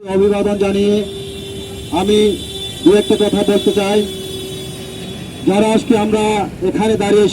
অভিবাদন জানিয়ে আমি দু একটা কথা বলতে চাই। যারা আজকে আমরা এখানে দাঁড়িয়ে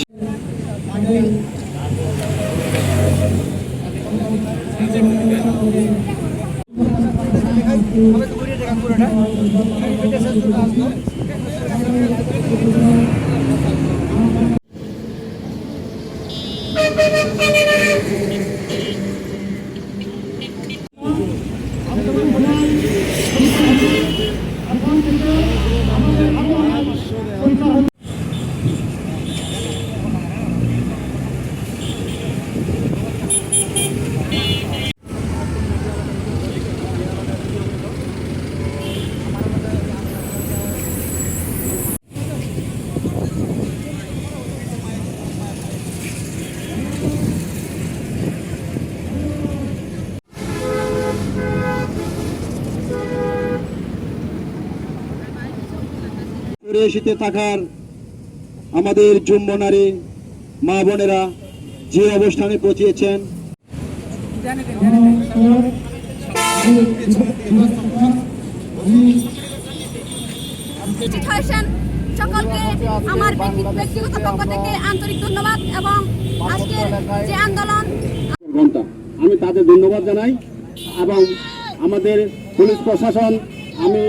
শীতে থাকার আমাদের যুম্ব নারী মা বোনেরা যে অবস্থানে পৌঁছিয়েছেন সকলকে আমার ব্যক্তিগত পক্ষ থেকে আন্তরিক ধন্যবাদ এবং আজকের যে আন্দোলন ঘণ্টা আমি তাদের ধন্যবাদ জানাই এবং আমাদের পুলিশ প্রশাসন আমি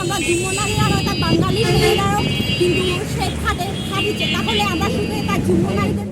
আমরা বাঙালি মেয়েরাও কিন্তু সে খাটে খাটিছে তাহলে আমরা শুধু এটা যুবনারীদের